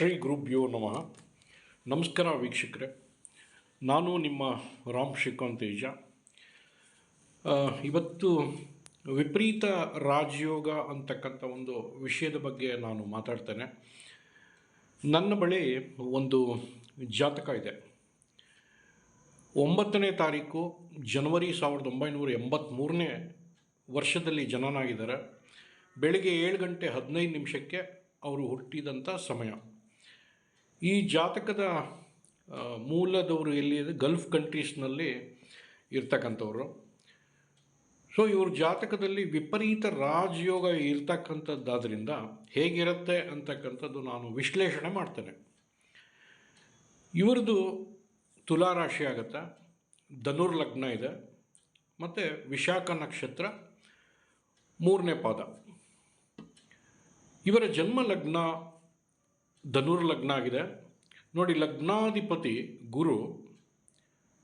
ಶ್ರೀ ಗುರುಭ್ಯೋ ನಮಃ. ನಮಸ್ಕಾರ ವೀಕ್ಷಕರೇ. ನಾನು ನಿಮ್ಮ ರಾಮ್ ಶ್ರೀಕಾಂತ್ ಇವತ್ತು ವಿಪರೀತ ರಾಜಯೋಗ ಅಂತಕ್ಕಂಥ ಒಂದು ವಿಷಯದ ಬಗ್ಗೆ ನಾನು ಮಾತಾಡ್ತೇನೆ. ನನ್ನ ಬಳಿ ಒಂದು ಜಾತಕ ಇದೆ. ಒಂಬತ್ತನೇ ತಾರೀಕು ಜನವರಿ ಸಾವಿರದ ಒಂಬೈನೂರ ಎಂಬತ್ತ್ಮೂರನೇ ವರ್ಷದಲ್ಲಿ ಜನನಾಗಿದ್ದಾರೆ. ಬೆಳಿಗ್ಗೆ ಏಳು ಗಂಟೆ ಹದಿನೈದು ನಿಮಿಷಕ್ಕೆ ಅವರು ಹುಟ್ಟಿದಂಥ ಸಮಯ. ಈ ಜಾತಕದ ಮೂಲದವರು ಎಲ್ಲಿದೆ ಗಲ್ಫ್ ಕಂಟ್ರೀಸ್ನಲ್ಲಿ ಇರ್ತಕ್ಕಂಥವ್ರು. ಸೊ ಇವ್ರ ಜಾತಕದಲ್ಲಿ ವಿಪರೀತ ರಾಜಯೋಗ ಇರ್ತಕ್ಕಂಥದ್ದಾದ್ರಿಂದ ಹೇಗಿರುತ್ತೆ ಅಂತಕ್ಕಂಥದ್ದು ನಾನು ವಿಶ್ಲೇಷಣೆ ಮಾಡ್ತೇನೆ. ಇವ್ರದ್ದು ತುಲಾ ರಾಶಿ ಆಗುತ್ತೆ? ಧನುರ್ ಲಗ್ನ ಇದೆ. ಮತ್ತು ವಿಶಾಖ ನಕ್ಷತ್ರ ಮೂರನೇ ಪಾದ. ಇವರ ಜನ್ಮ ಲಗ್ನ ಧನುರ್ ಲಗ್ನ ಆಗಿದೆ ನೋಡಿ, ಲಗ್ನಾಧಿಪತಿ ಗುರು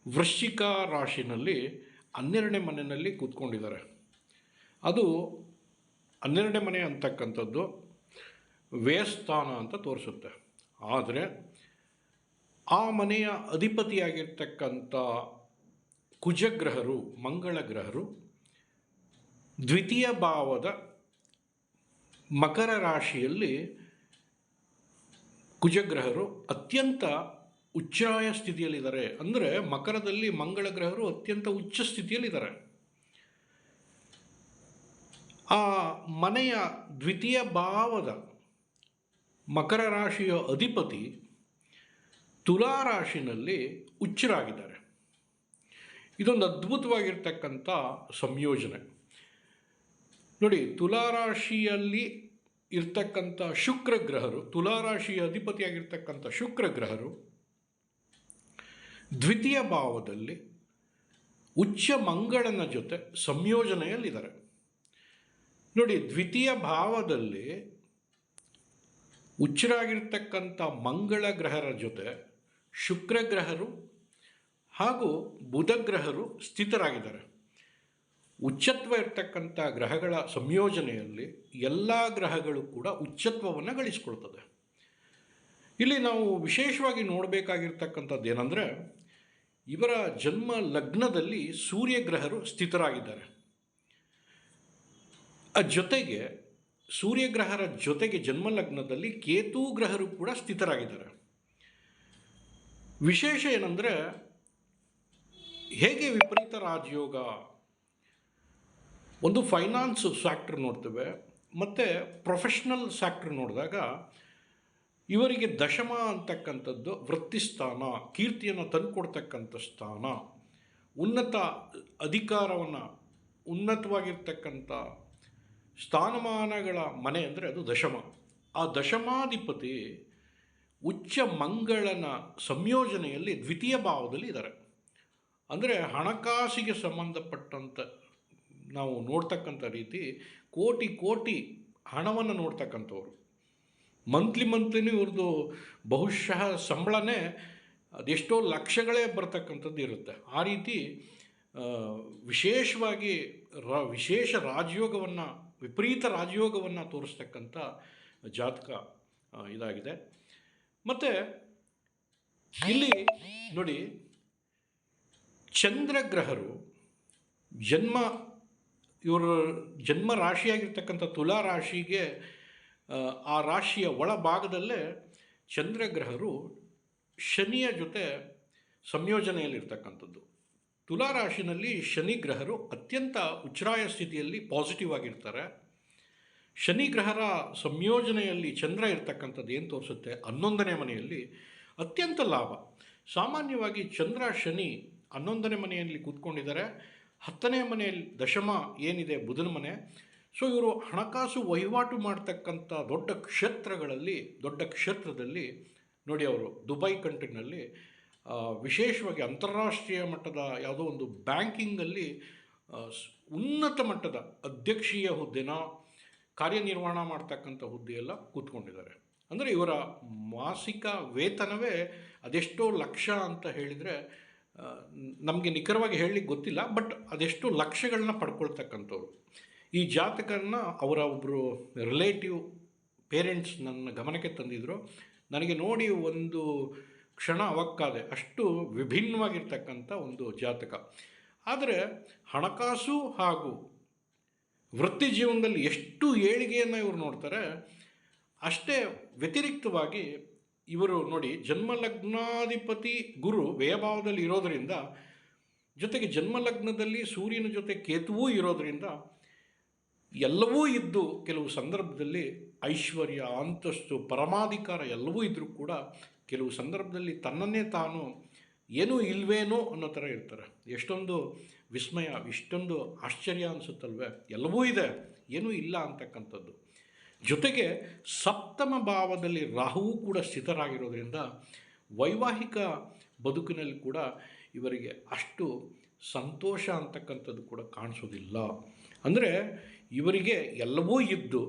ವೃಶ್ಚಿಕ ರಾಶಿನಲ್ಲಿ ಹನ್ನೆರಡನೇ ಮನೆಯಲ್ಲಿ ಕೂತ್ಕೊಂಡಿದ್ದಾರೆ. ಅದು ಹನ್ನೆರಡನೇ ಮನೆ ಅಂತಕ್ಕಂಥದ್ದು ವ್ಯಯಸ್ಥಾನ ಅಂತ ತೋರಿಸುತ್ತೆ. ಆದರೆ ಆ ಮನೆಯ ಅಧಿಪತಿಯಾಗಿರ್ತಕ್ಕಂಥ ಕುಜಗ್ರಹರು, ಮಂಗಳ ಗ್ರಹರು ದ್ವಿತೀಯ ಭಾವದ ಮಕರ ರಾಶಿಯಲ್ಲಿ ಕುಜಗ್ರಹರು ಅತ್ಯಂತ ಉಚ್ಚಾಯ ಸ್ಥಿತಿಯಲ್ಲಿದ್ದಾರೆ. ಅಂದರೆ ಮಕರದಲ್ಲಿ ಮಂಗಳ ಗ್ರಹರು ಅತ್ಯಂತ ಉಚ್ಚ ಸ್ಥಿತಿಯಲ್ಲಿದ್ದಾರೆ. ಆ ಮನೆಯ ದ್ವಿತೀಯ ಭಾವದ ಮಕರ ರಾಶಿಯ ಅಧಿಪತಿ ತುಲಾ ರಾಶಿನಲ್ಲಿ ಉಚ್ಚರಾಗಿದ್ದಾರೆ ಇದೊಂದು ಅದ್ಭುತವಾಗಿರ್ತಕ್ಕಂಥ ಸಂಯೋಜನೆ. ನೋಡಿ ತುಲಾರಾಶಿಯಲ್ಲಿ ಇರ್ತಕ್ಕಂಥ ಶುಕ್ರ ಗ್ರಹರು ತುಲಾರಾಶಿಯ ಅಧಿಪತಿಯಾಗಿರ್ತಕ್ಕಂಥ ಶುಕ್ರ ಗ್ರಹರು ದ್ವಿತೀಯ ಭಾವದಲ್ಲಿ ಉಚ್ಚ ಮಂಗಳನ ಜೊತೆ ಸಂಯೋಜನೆಯಲ್ಲಿದ್ದಾರೆ. ನೋಡಿ, ದ್ವಿತೀಯ ಭಾವದಲ್ಲಿ ಉಚ್ಚರಾಗಿರ್ತಕ್ಕಂಥ ಮಂಗಳ ಗ್ರಹರ ಜೊತೆ ಶುಕ್ರ ಗ್ರಹರು ಹಾಗೂ ಬುಧಗ್ರಹರು ಸ್ಥಿತರಾಗಿದ್ದಾರೆ. ಉಚ್ಚತ್ವ ಇರ್ತಕ್ಕಂಥ ಗ್ರಹಗಳ ಸಂಯೋಜನೆಯಲ್ಲಿ ಎಲ್ಲ ಗ್ರಹಗಳು ಕೂಡ ಉಚ್ಚತ್ವವನ್ನು ಗಳಿಸ್ಕೊಳ್ತದೆ. ಇಲ್ಲಿ ನಾವು ವಿಶೇಷವಾಗಿ ನೋಡಬೇಕಾಗಿರ್ತಕ್ಕಂಥದ್ದು ಏನಂದರೆ, ಇವರ ಜನ್ಮ ಲಗ್ನದಲ್ಲಿ ಸೂರ್ಯ ಗ್ರಹರು ಸ್ಥಿತರಾಗಿದ್ದಾರೆ. ಆ ಜೊತೆಗೆ ಸೂರ್ಯಗ್ರಹರ ಜೊತೆಗೆ ಜನ್ಮ ಲಗ್ನದಲ್ಲಿ ಕೇತು ಗ್ರಹರು ಕೂಡ ಸ್ಥಿತರಾಗಿದ್ದಾರೆ. ವಿಶೇಷ ಏನಂದರೆ, ಹೇಗೆ ವಿಪರೀತ ರಾಜಯೋಗ ಒಂದು ಫೈನಾನ್ಸ್ ಫ್ಯಾಕ್ಟ್ರ್ ನೋಡ್ತೇವೆ, ಮತ್ತು ಪ್ರೊಫೆಷ್ನಲ್ ಫ್ಯಾಕ್ಟ್ರ್ ನೋಡಿದಾಗ ಇವರಿಗೆ ದಶಮ ಅಂತಕ್ಕಂಥದ್ದು ವೃತ್ತಿಸ್ಥಾನ, ಕೀರ್ತಿಯನ್ನು ತಂದುಕೊಡ್ತಕ್ಕಂಥ ಸ್ಥಾನ. ಉನ್ನತ ಅಧಿಕಾರವನ್ನು, ಉನ್ನತವಾಗಿರ್ತಕ್ಕಂಥ ಸ್ಥಾನಮಾನಗಳ ಮನೆ ಅಂದರೆ ಅದು ದಶಮ. ಆ ದಶಮಾಧಿಪತಿ ಉಚ್ಚ ಮಂಗಳನ ಸಂಯೋಜನೆಯಲ್ಲಿ ದ್ವಿತೀಯ ಭಾವದಲ್ಲಿ ಇದ್ದಾರೆ. ಅಂದರೆ ಹಣಕಾಸಿಗೆ ಸಂಬಂಧಪಟ್ಟಂಥ ನಾವು ನೋಡ್ತಕ್ಕಂಥ ರೀತಿ ಕೋಟಿ ಕೋಟಿ ಹಣವನ್ನು ನೋಡ್ತಕ್ಕಂಥವ್ರು. ಮಂತ್ಲಿ ಮಂತ್ಲಿನೂ ಇವ್ರದ್ದು ಬಹುಶಃ ಸಂಬಳನೇ ಅದೆಷ್ಟೋ ಲಕ್ಷಗಳೇ ಬರ್ತಕ್ಕಂಥದ್ದು ಇರುತ್ತೆ. ಆ ರೀತಿ ವಿಶೇಷವಾಗಿ ರ, ವಿಶೇಷ ರಾಜಯೋಗವನ್ನು, ವಿಪರೀತ ರಾಜಯೋಗವನ್ನು ತೋರಿಸ್ತಕ್ಕಂಥ ಜಾತಕ ಇದಾಗಿದೆ. ಮತ್ತು ಇಲ್ಲಿ ನೋಡಿ, ಚಂದ್ರಗ್ರಹರು ಜನ್ಮ ಇವರ ಜನ್ಮ ರಾಶಿಯಾಗಿರ್ತಕ್ಕಂಥ ತುಲಾ ರಾಶಿಗೆ ಆ, ರಾಶಿಯ ಒಳಭಾಗದಲ್ಲೇ ಚಂದ್ರಗ್ರಹರು ಶನಿಯ ಜೊತೆ ಸಂಯೋಜನೆಯಲ್ಲಿರ್ತಕ್ಕಂಥದ್ದು. ತುಲಾ ರಾಶಿನಲ್ಲಿ ಶನಿ ಗ್ರಹರು ಅತ್ಯಂತ ಉಚ್ಛ್ರಾಯ ಸ್ಥಿತಿಯಲ್ಲಿ ಪಾಸಿಟಿವ್ ಆಗಿರ್ತಾರೆ. ಶನಿ ಗ್ರಹರ ಸಂಯೋಜನೆಯಲ್ಲಿ ಚಂದ್ರ ಇರ್ತಕ್ಕಂಥದ್ದು ಏನು ತೋರಿಸುತ್ತೆ? ಹನ್ನೊಂದನೇ ಮನೆಯಲ್ಲಿ ಅತ್ಯಂತ ಲಾಭ. ಸಾಮಾನ್ಯವಾಗಿ ಚಂದ್ರ ಶನಿ ಹನ್ನೊಂದನೇ ಮನೆಯಲ್ಲಿ ಕೂತ್ಕೊಂಡಿದ್ದಾರೆ. ಹತ್ತನೇ ಮನೆಯಲ್ಲಿ ದಶಮ ಏನಿದೆ ಬುಧನ ಮನೆ. ಸೊ ಇವರು ಹಣಕಾಸು ವಹಿವಾಟು ಮಾಡ್ತಕ್ಕಂಥ ದೊಡ್ಡ ಕ್ಷೇತ್ರಗಳಲ್ಲಿ, ದೊಡ್ಡ ಕ್ಷೇತ್ರದಲ್ಲಿ, ನೋಡಿ ಅವರು ದುಬೈ ಕಂಟ್ರಿನಲ್ಲಿ ವಿಶೇಷವಾಗಿ ಅಂತಾರಾಷ್ಟ್ರೀಯ ಮಟ್ಟದ ಯಾವುದೋ ಒಂದು ಬ್ಯಾಂಕಿಂಗಲ್ಲಿ ಉನ್ನತ ಮಟ್ಟದ ಅಧ್ಯಕ್ಷೀಯ ಹುದ್ದೆನ ಕಾರ್ಯನಿರ್ವಹಣಾ ಮಾಡ್ತಕ್ಕಂಥ ಹುದ್ದೆಯೆಲ್ಲ ಕೂತ್ಕೊಂಡಿದ್ದಾರೆ. ಅಂದರೆ ಇವರ ಮಾಸಿಕ ವೇತನವೇ ಅದೆಷ್ಟೋ ಲಕ್ಷ ಅಂತ ಹೇಳಿದರೆ ನಮಗೆ ನಿಖರವಾಗಿ ಹೇಳಲಿಕ್ಕೆ ಗೊತ್ತಿಲ್ಲ, ಬಟ್ ಅದೆಷ್ಟು ಲಕ್ಷಗಳನ್ನ ಪಡ್ಕೊಳ್ತಕ್ಕಂಥವ್ರು. ಈ ಜಾತಕನ ಅವರ ಒಬ್ಬರು ರಿಲೇಟಿವ್ ಪೇರೆಂಟ್ಸ್ ನನ್ನ ಗಮನಕ್ಕೆ ತಂದಿದ್ದರು ನನಗೆ ನೋಡಿ ಒಂದು ಕ್ಷಣ ಅವಕ್ಕಾದೆ ಅಷ್ಟು ವಿಭಿನ್ನವಾಗಿರ್ತಕ್ಕಂಥ ಒಂದು ಜಾತಕ. ಆದರೆ ಹಣಕಾಸು ಹಾಗೂ ವೃತ್ತಿ ಜೀವನದಲ್ಲಿ ಎಷ್ಟು ಏಳಿಗೆಯನ್ನು ಇವರು ನೋಡ್ತಾರೆ, ಅಷ್ಟೇ ವ್ಯತಿರಿಕ್ತವಾಗಿ ಇವರು ನೋಡಿ ಜನ್ಮ ಲಗ್ನಾಧಿಪತಿ ಗುರು ವ್ಯಯಭಾವದಲ್ಲಿ ಇರೋದರಿಂದ, ಜೊತೆಗೆ ಜನ್ಮ ಲಗ್ನದಲ್ಲಿ ಸೂರ್ಯನ ಜೊತೆ ಕೇತುವೂ ಇರೋದರಿಂದ, ಎಲ್ಲವೂ ಇದ್ದು ಕೆಲವು ಸಂದರ್ಭದಲ್ಲಿ ಐಶ್ವರ್ಯ, ಅಂತಸ್ತು, ಪರಮಾಧಿಕಾರ ಎಲ್ಲವೂ ಇದ್ದರೂ ಕೂಡ ಕೆಲವು ಸಂದರ್ಭದಲ್ಲಿ ತನ್ನನ್ನೇ ತಾನು ಏನೂ ಇಲ್ವೇನೋ ಅನ್ನೋ ಥರ ಇರ್ತಾರೆ. ಎಷ್ಟೊಂದು ವಿಸ್ಮಯ, ಇಷ್ಟೊಂದು ಆಶ್ಚರ್ಯ ಅನಿಸುತ್ತಲ್ವೇ? ಎಲ್ಲವೂ ಇದೆ, ಏನೂ ಇಲ್ಲ ಅಂತಕ್ಕಂಥದ್ದು. ಜೊತೆಗೆ ಸಪ್ತಮ ಭಾವದಲ್ಲಿ ರಾಹುವು ಕೂಡ ಸ್ಥಿತರಾಗಿರೋದ್ರಿಂದ ವೈವಾಹಿಕ ಬದುಕಿನಲ್ಲಿ ಕೂಡ ಇವರಿಗೆ ಅಷ್ಟು ಸಂತೋಷ ಅಂತಕ್ಕಂಥದ್ದು ಕೂಡ ಕಾಣಿಸೋದಿಲ್ಲ. ಅಂದರೆ ಇವರಿಗೆ ಎಲ್ಲವೂ ಇದ್ದು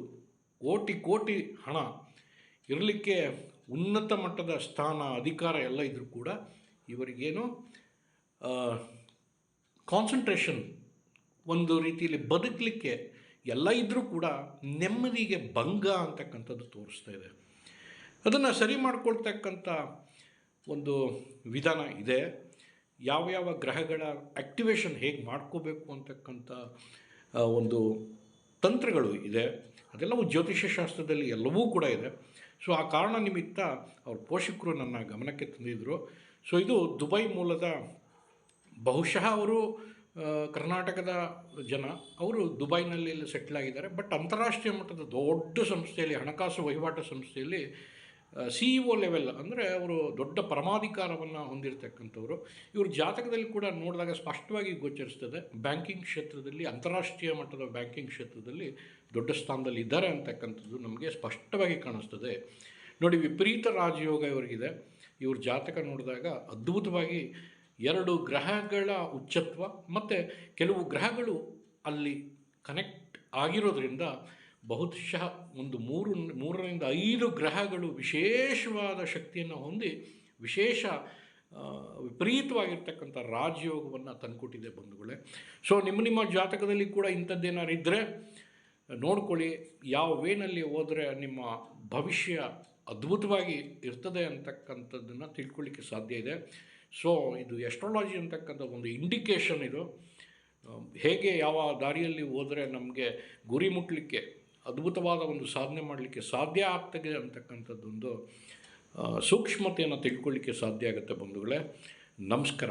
ಕೋಟಿ ಕೋಟಿ ಹಣ ಇರಲಿಕ್ಕೆ ಉನ್ನತ ಮಟ್ಟದ ಸ್ಥಾನ, ಅಧಿಕಾರ ಎಲ್ಲ ಇದ್ದರೂ ಕೂಡ ಇವರಿಗೇನು ಕಾನ್ಸಂಟ್ರೇಷನ್ ಒಂದು ರೀತಿಯಲ್ಲಿ ಬದುಕಲಿಕ್ಕೆ ಎಲ್ಲ ಇದ್ದರೂ ಕೂಡ ನೆಮ್ಮದಿಗೆ ಭಂಗ ಅಂತಕ್ಕಂಥದ್ದು ತೋರಿಸ್ತಾ ಇದೆ. ಅದನ್ನು ಸರಿ ಮಾಡ್ಕೊಳ್ತಕ್ಕಂಥ ಒಂದು ವಿಧಾನ ಇದೆ. ಯಾವ ಯಾವ ಗ್ರಹಗಳ ಆ್ಯಕ್ಟಿವೇಶನ್ ಹೇಗೆ ಮಾಡ್ಕೋಬೇಕು ಅಂತಕ್ಕಂಥ ಒಂದು ತಂತ್ರಗಳು ಇದೆ. ಅದೆಲ್ಲವೂ ಜ್ಯೋತಿಷ್ಯ ಶಾಸ್ತ್ರದಲ್ಲಿ ಎಲ್ಲವೂ ಕೂಡ ಇದೆ. ಸೊ, ಆ ಕಾರಣ ನಿಮಿತ್ತ ಅವ್ರ ಪೋಷಕರು ನನ್ನ ಗಮನಕ್ಕೆ ತಂದಿದ್ದರು ಸೊ, ಇದು ದುಬೈ ಮೂಲದ ಬಹುಶಃ ಅವರು ಕರ್ನಾಟಕದ ಜನ, ಅವರು ದುಬೈನಲ್ಲಿ ಸೆಟ್ಲ್ ಆಗಿದ್ದಾರೆ. ಬಟ್ ಅಂತಾರಾಷ್ಟ್ರೀಯ ಮಟ್ಟದ ದೊಡ್ಡ ಸಂಸ್ಥೆಯಲ್ಲಿ, ಹಣಕಾಸು ವಹಿವಾಟು ಸಂಸ್ಥೆಯಲ್ಲಿ ಸಿ ಇ ಒ ಲೆವೆಲ್ ಅಂದರೆ ಅವರು ದೊಡ್ಡ ಪರಮಾಧಿಕಾರವನ್ನು ಹೊಂದಿರತಕ್ಕಂಥವ್ರು. ಇವ್ರ ಜಾತಕದಲ್ಲಿ ಕೂಡ ನೋಡಿದಾಗ ಸ್ಪಷ್ಟವಾಗಿ ಗೋಚರಿಸ್ತದೆ. ಬ್ಯಾಂಕಿಂಗ್ ಕ್ಷೇತ್ರದಲ್ಲಿ, ಅಂತಾರಾಷ್ಟ್ರೀಯ ಮಟ್ಟದ ಬ್ಯಾಂಕಿಂಗ್ ಕ್ಷೇತ್ರದಲ್ಲಿ ದೊಡ್ಡ ಸ್ಥಾನದಲ್ಲಿ ಇದ್ದಾರೆ ಅಂತಕ್ಕಂಥದ್ದು ನಮಗೆ ಸ್ಪಷ್ಟವಾಗಿ ಕಾಣಿಸ್ತದೆ. ನೋಡಿ, ವಿಪರೀತ ರಾಜಯೋಗ ಇವರಿಗಿದೆ. ಇವ್ರ ಜಾತಕ ನೋಡಿದಾಗ ಅದ್ಭುತವಾಗಿ ಎರಡು ಗ್ರಹಗಳ ಉಚ್ಚತ್ವ ಮತ್ತು ಕೆಲವು ಗ್ರಹಗಳು ಅಲ್ಲಿ ಕನೆಕ್ಟ್ ಆಗಿರೋದ್ರಿಂದ ಬಹುಶಃ ಒಂದು ಮೂರು, ಮೂರರಿಂದ ಐದು ಗ್ರಹಗಳು ವಿಶೇಷವಾದ ಶಕ್ತಿಯನ್ನು ಹೊಂದಿ ವಿಶೇಷ ವಿಪರೀತವಾಗಿರ್ತಕ್ಕಂಥ ರಾಜಯೋಗವನ್ನು ತಂದುಕೊಟ್ಟಿದೆ ಬಂಧುಗಳೇ. ಸೊ ನಿಮ್ಮ ನಿಮ್ಮ ಜಾತಕದಲ್ಲಿ ಕೂಡ ಇಂಥದ್ದೇನಾದ್ರು ಇದ್ದರೆ ನೋಡ್ಕೊಳ್ಳಿ, ಯಾವ ವೇನಲ್ಲಿ ಹೋದರೆ ನಿಮ್ಮ ಭವಿಷ್ಯ ಅದ್ಭುತವಾಗಿ ಇರ್ತದೆ ಅಂತಕ್ಕಂಥದ್ದನ್ನು ತಿಳ್ಕೊಳ್ಳಿಕ್ಕೆ ಸಾಧ್ಯ ಇದೆ. ಸೊ ಇದು ಎಸ್ಟ್ರಾಲಜಿ ಅಂತಕ್ಕಂಥ ಒಂದು ಇಂಡಿಕೇಶನ್ ಇದು. ಹೇಗೆ ಯಾವ ದಾರಿಯಲ್ಲಿ ಹೋದರೆ ನಮಗೆ ಗುರಿ ಮುಟ್ಟಲಿಕ್ಕೆ ಅದ್ಭುತವಾದ ಒಂದು ಸಾಧನೆ ಮಾಡಲಿಕ್ಕೆ ಸಾಧ್ಯ ಆಗ್ತದೆ ಅಂತಕ್ಕಂಥದ್ದೊಂದು ಸೂಕ್ಷ್ಮತೆಯನ್ನು ತಿಳ್ಕೊಳ್ಳಿಕ್ಕೆ ಸಾಧ್ಯ ಆಗುತ್ತೆ ಬಂಧುಗಳೇ. ನಮಸ್ಕಾರ.